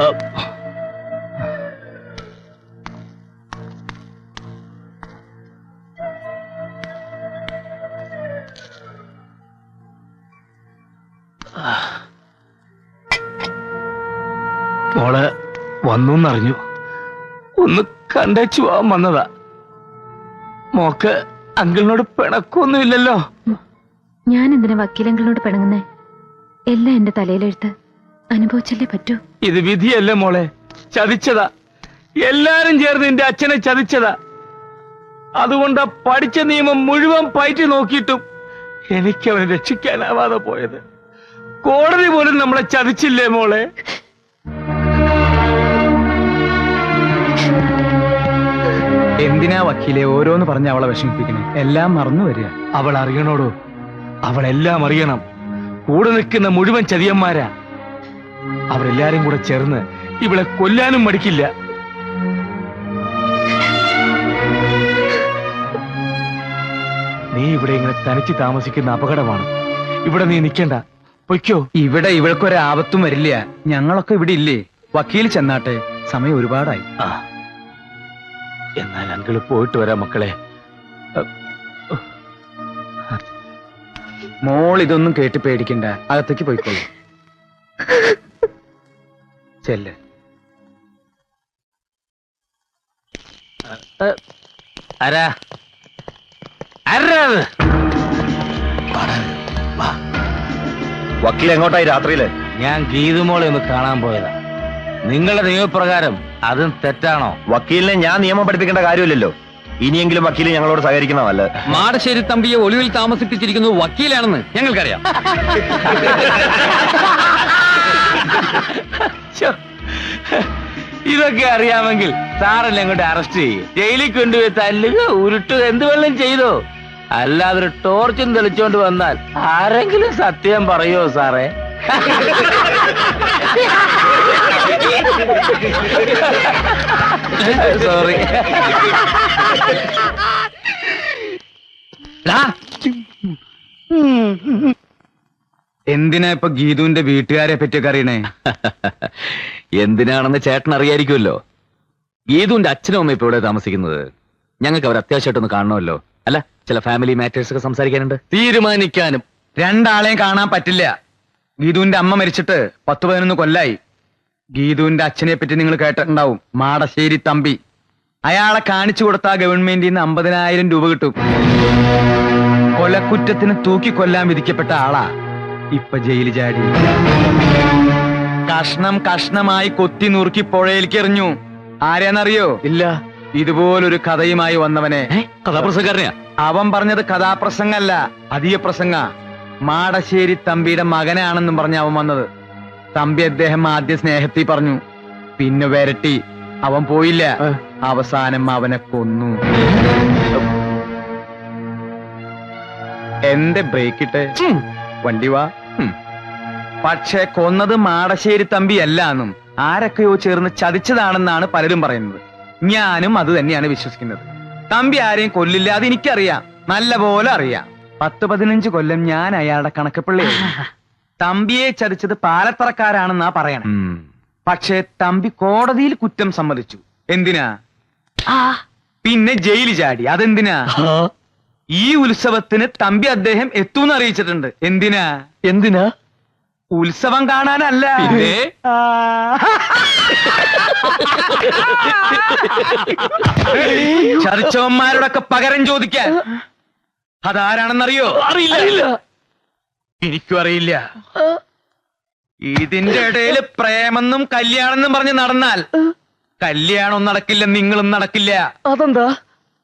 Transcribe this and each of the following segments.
മോൾ വന്നു എന്നറിഞ്ഞു ഒന്ന് കണ്ടേച്ചു പോവാൻ വന്നതാ. മോക്ക് അങ്കിളിനോട് പിണക്കൊന്നുമില്ലല്ലോ. ഞാൻ എന്തിനാ വക്കീലങ്കിളിനോട് പിണങ്ങുന്നേ? എല്ലാം എന്റെ തലയിലെഴുത്ത്. അനുഭവിച്ചല്ലേ പറ്റൂ? ഇത് വിധിയല്ലേ മോളെ? ചതിച്ചതാ. എല്ലാരും ചേർന്ന് എന്റെ അച്ഛനെ ചതിച്ചതാ. അതുകൊണ്ട് ആ പഠിച്ച നിയമം മുഴുവൻ പയറ്റി നോക്കിയിട്ടും എനിക്ക് അവനെ രക്ഷിക്കാനാവാതെ പോയത്. കോടതി പോലും നമ്മളെ ചതിച്ചില്ലേ മോളെ? എന്തിനാ വക്കീലെ ഓരോന്ന് പറഞ്ഞ് അവളെ വിഷമിപ്പിക്കണേ എല്ലാം മറന്നു വരിക. അവൾ അറിയണോടോ? അവളെല്ലാം അറിയണം. കൂടെ നിൽക്കുന്ന മുഴുവൻ ചതിയന്മാരാ. അവരെല്ലാരും കൂടെ ചേർന്ന് ഇവളെ കൊല്ലാനും മടിക്കില്ല. നീ ഇവിടെ ഇങ്ങനെ തനിച്ച് താമസിക്കുന്ന അപകടമാണ്. ഇവിടെ നീ നിൽക്കണ്ട. പൊയ്ക്കോ. ഇവിടെ ഇവൾക്കൊരു ഇവൾക്കൊരാപത്തും വരില്ല. ഞങ്ങളൊക്കെ ഇവിടെ ഇല്ലേ? വക്കീൽ ചെന്നാട്ടെ. സമയം ഒരുപാടായി. ആ. എന്നാൽ അങ്കിൾ പോയിട്ട് വരാ മക്കളെ. മോൾ ഇതൊന്നും കേട്ട് പേടിക്കണ്ട. അകത്തേക്ക് പോയിക്കോളൂ. ചെല്ല്. ആരാ? ആരാ അത്? വക്കീൽ എങ്ങോട്ടായി രാത്രിയിൽ? ഞാൻ ഗീതുമോളെ ഒന്ന് കാണാൻ പോയതാ. നിങ്ങളുടെ നിയമപ്രകാരം അതും തെറ്റാണോ? വക്കീലിനെ ഞാൻ നിയമം പഠിപ്പിക്കേണ്ട കാര്യമില്ലല്ലോ. ഇനിയെങ്കിലും വക്കീൽ ഞങ്ങളോട് സഹകരിക്കണമല്ല മാടശ്ശേരി തമ്പിയെ ഒളിവിൽ താമസിപ്പിച്ചിരിക്കുന്നത് വക്കീലാണെന്ന് ഞങ്ങൾക്കറിയാം. ഇതൊക്കെ അറിയാമെങ്കിൽ സാറല്ലേ അങ്ങോട്ട് അറസ്റ്റ് ചെയ്യും. ജയിലിൽ കൊണ്ടുപോയി തല്ലുക ഉരുട്ടുക എന്ത് വെള്ളം ചെയ്തോ. അല്ലാതെ ഒരു ടോർച്ചും തെളിച്ചോണ്ട് വന്നാൽ ആരെങ്കിലും സത്യം പറയോ സാറേ? സോറി എന്തിനാ ഇപ്പൊ ഗീതുവിന്റെ വീട്ടുകാരെ പറ്റിയൊക്കെ അറിയണേ? എന്തിനാണെന്ന് ചേട്ടൻ അറിയായിരിക്കുമല്ലോ. ഗീതുവിന്റെ അച്ഛനും അമ്മയും ഇപ്പൊ ഇവിടെ താമസിക്കുന്നത്. ഞങ്ങൾക്ക് അവർ അത്യാവശ്യമായിട്ടൊന്ന് കാണണമല്ലോ. അല്ല ചില ഫാമിലി മാറ്റേഴ്സ് ഒക്കെ സംസാരിക്കാനുണ്ട്. തീരുമാനിക്കാനും. രണ്ടാളെയും കാണാൻ പറ്റില്ല. ഗീതുവിന്റെ അമ്മ മരിച്ചിട്ട് പത്ത് പതിനൊന്ന് കൊല്ലായി. ഗീതുവിന്റെ അച്ഛനെ പറ്റി നിങ്ങൾ കേട്ടിട്ടുണ്ടാവും. മാടശ്ശേരി തമ്പി. അയാളെ കാണിച്ചു കൊടുത്താ ഗവൺമെന്റിൽ നിന്ന് അമ്പതിനായിരം രൂപ കിട്ടും. കൊലക്കുറ്റത്തിന് തൂക്കിക്കൊല്ലാൻ വിധിക്കപ്പെട്ട ആളാ. ഇപ്പൊ ജയിലിൽ ചാടി. കഷ്ണം കഷ്ണമായി കൊത്തി നുറുക്കി പുഴയിലേക്ക് എറിഞ്ഞു. ആരെന്നറിയോ ഇല്ല. ഇതുപോലൊരു കഥയുമായി വന്നവനെ. കഥാപ്രസംഗക്കാരനെയാ? അവൻ പറഞ്ഞത് കഥാപ്രസംഗല്ല അധിക പ്രസംഗ. മാടശ്ശേരി തമ്പിയുടെ മകനാണെന്നും പറഞ്ഞ അവൻ വന്നത്. തമ്പി അദ്ദേഹം ആദ്യ സ്നേഹത്തിൽ പറഞ്ഞു. പിന്നെ വരട്ടി. അവൻ പോയില്ല. അവസാനം അവനെ കൊന്നു. എന്റെ ബ്രേക്കിട്ട്? വണ്ടി വാ. പക്ഷേ കൊന്നത് മാടശ്ശേരി തമ്പി അല്ലാന്നും ആരൊക്കെയോ ചേർന്ന് ചതിച്ചതാണെന്നാണ് പലരും പറയുന്നത്. ഞാനും അത് തന്നെയാണ് വിശ്വസിക്കുന്നത്. തമ്പി ആരെയും കൊല്ലില്ല അത് എനിക്കറിയാം. നല്ല പോലെ അറിയാം. പത്ത് പതിനഞ്ച് കൊല്ലം ഞാൻ അയാളുടെ കണക്കപ്പിള്ളി തമ്പിയെ ചതിച്ചത് പാലത്തറക്കാരാണെന്നാ പറയണം. പക്ഷേ തമ്പി കോടതിയിൽ കുറ്റം സമ്മതിച്ചു. എന്തിനാ? പിന്നെ ജയിലിൽ ചാടി. അതെന്തിനാ? ഈ ഉത്സവത്തിന് തമ്പി അദ്ദേഹം എത്തൂന്ന് അറിയിച്ചിട്ടുണ്ട്. എന്തിനാ? എന്തിനാ? ഉത്സവം കാണാനല്ല. പിന്നെ? ചതിച്ചവന്മാരോടൊക്കെ പകരം ചോദിക്കാൻ. അതാരാണെന്നറിയോ? അറിയില്ല എനിക്കും അറിയില്ല. ഇതിന്റെ ഇടയിൽ പ്രേമെന്നും കല്യാണെന്നും പറഞ്ഞ് നടന്നാൽ കല്യാണം നടക്കില്ല നിങ്ങളും നടക്കില്ല. അതെന്താ?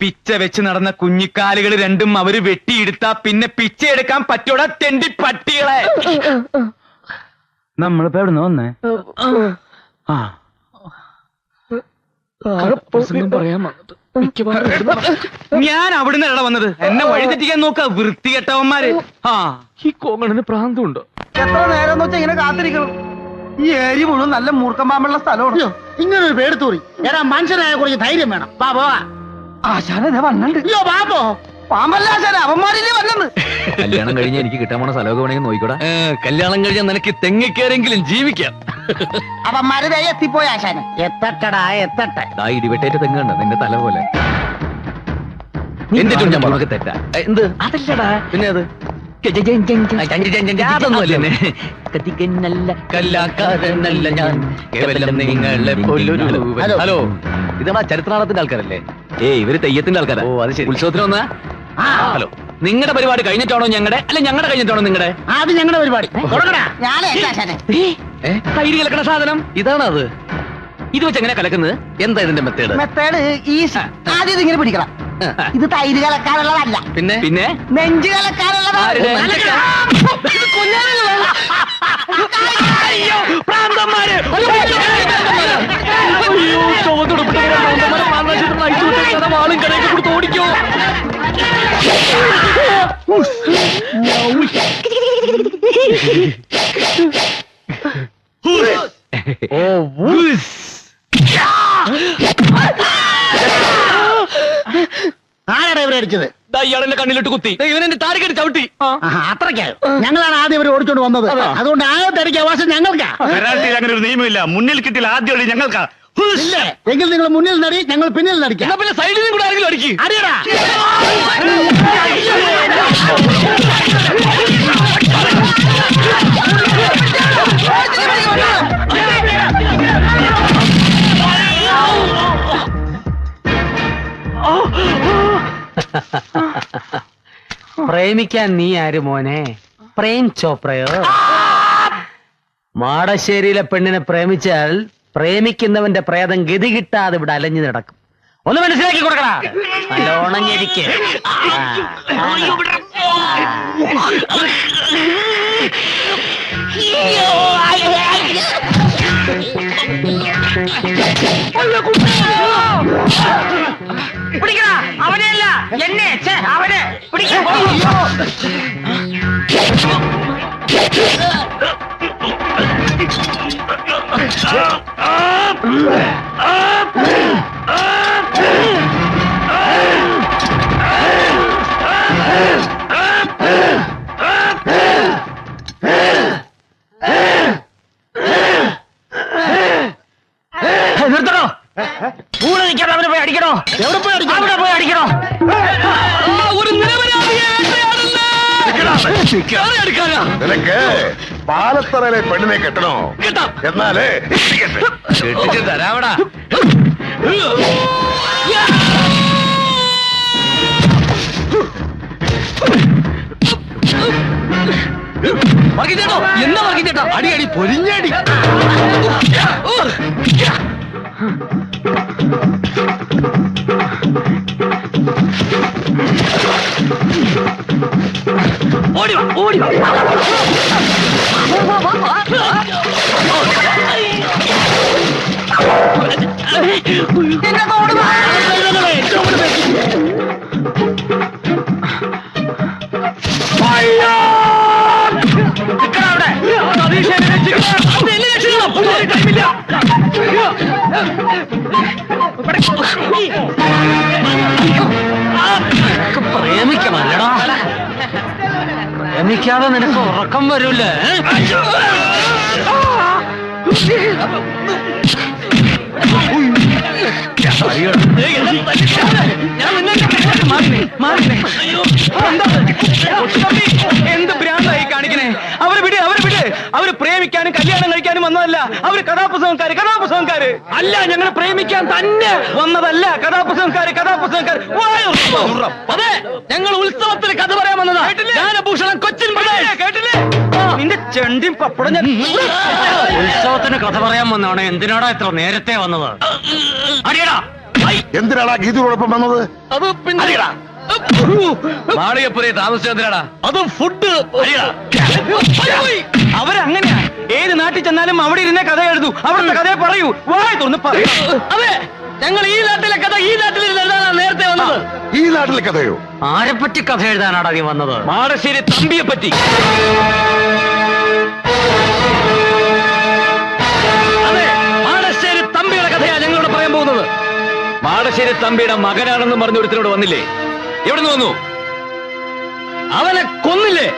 പിച്ച വെച്ച് നടന്ന കുഞ്ഞിക്കാലുകൾ രണ്ടും അവർ വെട്ടിയെടുത്താ പിന്നെ പിച്ച എടുക്കാൻ പറ്റൂടാ തെണ്ടി പട്ടികളെ നമ്മളിപ്പോ എവിടെ വന്നേ? ആ. ഞാൻ അവിടുന്ന് എവിടെ വന്നത്? എന്നെ വഴി തെറ്റിക്കാൻ നോക്ക വൃത്തികെട്ടവന്മാര്. ആ. ഈ കോങ്ങണിന് പ്രാന്തമുണ്ടോ എത്ര നേരം എന്ന് വെച്ചാ ഇങ്ങനെ കാത്തിരിക്കണം ഈ ഏരി മുഴുവൻ നല്ല മൂർക്കം പാമ്പുള്ള സ്ഥലമാണ്. ഇങ്ങനെ ഒരു പേടിത്തൂറി. എടാ മനുഷ്യനായ കുറച്ച് ധൈര്യം വേണം. ബാബോ ആശാന വന്നുണ്ട് അയ്യോ ബാബോ അവന്മാരില്ലേ കല്യാണം കഴിഞ്ഞ എനിക്ക് കിട്ടാൻ പോണ സ്ഥലമൊക്കെ വേണമെങ്കിൽ നോക്കിക്കൂടാ. കല്യാണം കഴിഞ്ഞാൽ നിനക്ക് തെങ്ങിക്കേരെങ്കിലും ജീവിക്കാം. അവന്മാര് ദേ എത്തിപ്പോയി ആശാനെ. എത്തട്ടടാ എത്തട്ടെ. ദാ ഇടിവെട്ടേറ്റ് തെങ്ങുണ്ട് നിന്റെ തല പോലെ. എന്നിട്ടും ഞാൻ തെറ്റാ. എന്ത്? അതല്ലടാ. പിന്നെ അത്? ഞാൻ. കേവലം നിങ്ങളെ പോലൊരു ഹലോ. ഇതാ ചരിത്രനാളത്തിന്റെ ആൾക്കാരല്ലേ? ഏ ഇവർ തെയ്യത്തിന്റെ ആൾക്കാരാ. ഓ അത് ശരി. ഉത്സവത്തിന് വന്നാ? ഹലോ. നിങ്ങളുടെ പരിപാടി കഴിഞ്ഞിട്ടാണോ ഞങ്ങളുടെ അല്ലെ ഞങ്ങളുടെ കഴിഞ്ഞിട്ടാണോ നിങ്ങളുടെ അത് ഞങ്ങളുടെ പരിപാടി. ഞാനേ തൈര് കലക്കണ സാധനം? ഇതാണ് അത് ഇത് വെച്ച് എങ്ങനെ കലക്കുന്നത്? എന്താ ഇതിന്റെ മെത്തേഡ്? മെത്തേഡ് ഈസി ആദ്യം ഇതിങ്ങനെ പിടിക്കണം. ഇത് തൈര് കലക്കാനുള്ളതല്ല. പിന്നെ? പിന്നെ? നെഞ്ച് കലക്കാനുള്ളതാണ്. ആരുടെ? ഇത് കൊല്ലാനുള്ളതാണ്. ഓ ആരാടാ ഇവരെ അടിച്ചത്? ഇയാളെന്നെ കണ്ണിലിട്ട് കുത്തി. ഇവൻ താരക്കടി ചവിട്ടി. അത്രയ്ക്കായോ? ഞങ്ങളാണ് ആദ്യം ഇവരെ ഓടിച്ചോണ്ട് വന്നത്. അതുകൊണ്ട് ആദ്യത്തെ അടിക്ക് അവകാശം ഞങ്ങൾക്കാ. കരാട്ടിയിൽ അങ്ങനെ ഒരു നിയമമില്ല. മുന്നിൽ കിട്ടിയ ആദ്യം അടി ഞങ്ങൾക്കാ. ഇല്ലേ. എങ്കിൽ നിങ്ങൾ മുന്നിൽ നടി ഞങ്ങൾ പിന്നിൽ നടിക്കാം. പിന്നെ സൈഡിൽ നിന്ന് കൂടെ ആരെങ്കിലും അടിക്കും. അടിയടാ. പ്രേമിക്കാൻ നീ ആര് മോനെ? പ്രേം ചോപ്രയോ? മാടശ്ശേരിയിലെ പെണ്ണിനെ പ്രേമിച്ചാൽ പ്രേമിക്കുന്നവന്റെ പ്രേതം ഗതി കിട്ടാതെ ഇവിടെ അലഞ്ഞു നടക്കും. ഒന്ന് മനസ്സിലാക്കി കൊടുക്കടാ. ഞെരിക്ക് ആ, അവനെ പിടിക്കടാ. അവനെയല്ല എന്നെ. ഛെ, അവനെ. പിടിക്കാൻ നിനക്ക് പാലത്തറയിലെ പെണ്ണിനെ കെട്ടണോ? കേട്ടോ? എന്നാലേ. കെട്ടിച്ച് തരാവടാ. വർഗീച്ചേട്ടോ എന്നാ വർഗീച്ചേട്ടാ അടി അടി പൊരിഞ്ഞടി. പ്രേമിക്കണല്ലടാ. പ്രേമിക്കാതെ നിനക്ക് ഉറക്കം വരൂലേ എന്ത് അവർ പ്രേമിക്കാനും കല്യാണം കഴിക്കാനും വന്നതല്ല. അവർ കഥാപുസ്തകക്കാര് കഥാപുസ്തകക്കാര് അല്ല ഞങ്ങൾ പ്രേമിക്കാൻ തന്നെ. വന്നതല്ല കഥാപുസ്തകക്കാര് കഥാപുസ്തകക്കാര്. അതെ ഞങ്ങൾ ഉത്സവത്തിന് കഥ പറയാൻ വന്നതാ. കൊച്ചിൻ പ്രദേശ് കേട്ടില്ലേ നിന്റെ ചെണ്ടിയും പപ്പടം ഞാൻ ഉത്സവത്തിന് കഥ പറയാൻ വന്നാണ് എന്തിനാടാ ഇത്ര നേരത്തെ വന്നത്? അടിയടാ. എന്തിനാടാ ഗീതയോടൊപ്പം വന്നത്? അത് പിന്നെ മാളികപ്പുരയെ താമസിച്ചതിനാടാ അതും ഫുഡ് അവരങ്ങനെയാ. ഏത് നാട്ടിൽ ചെന്നാലും അവിടെ ഇരുന്ന കഥ എഴുതു. അവിടുത്തെ കഥയെ പറയൂ. വായ തുറന്ന് അതെ ഞങ്ങൾ ഈ നാട്ടിലെ കഥ ഈ നാട്ടിൽ എഴുതാനാണ് നേരത്തെ വന്നത്. ഈ നാട്ടിലെ കഥയോ? ആരെപ്പറ്റി കഥ എഴുതാനാടാ നീ വന്നത്? മാടശ്ശേരി തമ്പിയെ പറ്റി. മാടശ്ശേരി തമ്പിയുടെ കഥയാ ഞങ്ങളോട് പറയാൻ പോകുന്നത്. മാടശ്ശേരി തമ്പിയുടെ മകനാണെന്ന് പറഞ്ഞ ഒരുത്തരോട് വന്നില്ലേ? എവിടെ നിന്ന് വന്നു? അവനെ കൊന്നില്ലേ?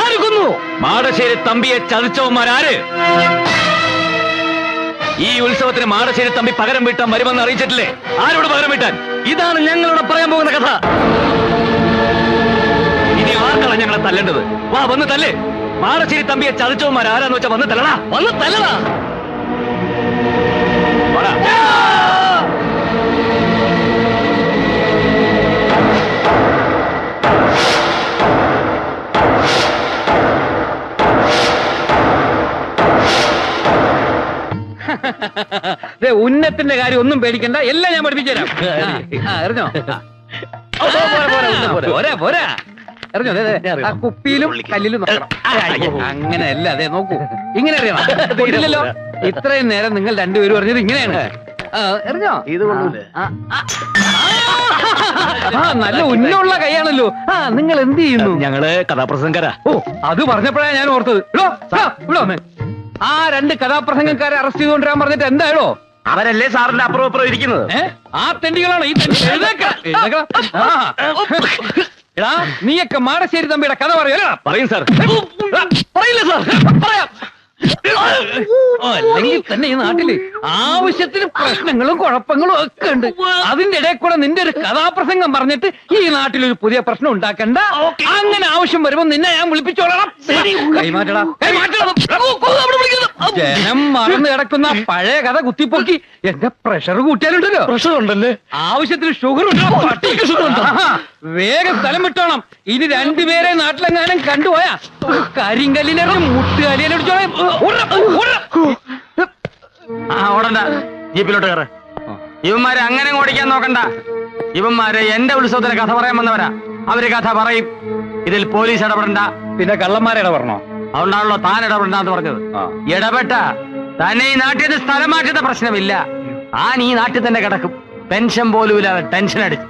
ആര് കൊന്നു? മാടശ്ശേരി തമ്പിയെ ചതിച്ചവന്മാരാര് ഈ ഉത്സവത്തിന് മാടശ്ശേരി തമ്പി പകരം വീട്ടാൻ വരുമെന്ന് അറിയിച്ചിട്ടില്ലേ? ആരോട് പകരം വീട്ടാൻ? ഇതാണ് ഞങ്ങളോട് പറയാൻ പോകുന്ന കഥ. ഇനി ആർക്കാണ് ഞങ്ങളെ തല്ലേണ്ടത്? വാ വന്ന് തല്ലേ. മാടശ്ശേരി തമ്പിയെ ചതിച്ചവന്മാർ ആരാന്ന് വെച്ചാ വന്ന് തല്ലടാ. വന്ന് തല്ലടാ. ഉന്നത്തിന്റെ കാര്യം ഒന്നും പേടിക്കണ്ട. എല്ലാം ഞാൻ പഠിപ്പിച്ചുതരാം. അറിഞ്ഞോ പോരാ, പോരാ, ദേ, ആ കുപ്പിയിലും കല്ലിലും നോക്കണം. അങ്ങനെയല്ല അതെ നോക്കൂ. ഇങ്ങനെ അറിയണം കൊണ്ടില്ലല്ലോ ഇത്രയും നേരം നിങ്ങൾ രണ്ടുപേരും പറഞ്ഞത് ഇങ്ങനെയാണ്. ആ, എറിഞ്ഞോ? ഇത് ആ നല്ല ഉന്നുള്ള കൈയാണല്ലോ. ആ നിങ്ങൾ എന്ത് ചെയ്യുന്നു? ഞങ്ങൾ കഥാപ്രസംഗരാ ഓ അത് പറഞ്ഞപ്പോഴാണ് ഞാൻ ഓർത്തത്. ഇടോ, ഇടോ. ആ രണ്ട് കഥാപ്രസംഗക്കാരെ അറസ്റ്റ് ചെയ്തുകൊണ്ടിരാൻ പറഞ്ഞിട്ട് എന്തായാലോ? അവരല്ലേ സാറിന്റെ അപ്പുറം അപ്പുറം ഇരിക്കുന്നത്? ആ തെണ്ടികളാണ് ഈ. എടാ നീയൊക്കെ മാടശ്ശേരി തമ്പിയുടെ കഥ പറയൂ. പറയും സാർ. പറയില്ല സാർ. പറയാം. അല്ലെങ്കിൽ തന്നെ ഈ നാട്ടിൽ ആവശ്യത്തിന് പ്രശ്നങ്ങളും കുഴപ്പങ്ങളും ഒക്കെ ഉണ്ട്. അതിന്റെ ഇടയിൽ കൂടെ നിന്റെ ഒരു കഥാപ്രസംഗം പറഞ്ഞിട്ട് ഈ നാട്ടിൽ ഒരു പുതിയ പ്രശ്നം ഉണ്ടാക്കണ്ട. അങ്ങനെ ആവശ്യം വരുമ്പോ നിന്നെ ഞാൻ വിളിപ്പിച്ചോളാം. കൈമാറ്റടാ. കൈമാറ്റടാ. ജനം മറന്നു കിടക്കുന്ന പഴയ കഥ കുത്തിപ്പൊക്കി. എന്റെ പ്രഷർ കൂട്ടിയാലുണ്ടല്ലോ. പ്രഷർ ഉണ്ടല്ലേ? ആവശ്യത്തിന് ഷുഗർ ഉണ്ടോ. വേഗം സ്ഥലം വിട്ടോണം. ഇനി രണ്ടുപേരെ നാട്ടിലെങ്ങാനും കണ്ടുപോയാ. കരിങ്കല്ലിനെ മുട്ടുകാലിയെ ആ ഓടണ്ട. ജീപ്പിലോട്ട് കയറ. ഇവന്മാരെ അങ്ങനെ ഓടിക്കാൻ നോക്കണ്ട. ഇവന്മാരെ എന്റെ ഉത്സവത്തിന് കഥ പറയാൻ വന്നവരാ. അവർ കഥ പറയും. ഇതിൽ പോലീസ് ഇടപെടണ്ട. പിന്നെ കള്ളന്മാരെ പറഞ്ഞോ അതുകൊണ്ടാണല്ലോ താൻ ഇടപെടണ്ടെന്ന് പറഞ്ഞത്. ഇടപെട്ട തന്നെ ഈ നാട്ടിൽ നിന്ന് സ്ഥലം മാറ്റുന്ന പ്രശ്നമില്ല. താൻ ഈ നാട്ടിൽ തന്നെ കിടക്കും. പെൻഷൻ പോലും ഇല്ല ടെൻഷൻ അടിച്ച്.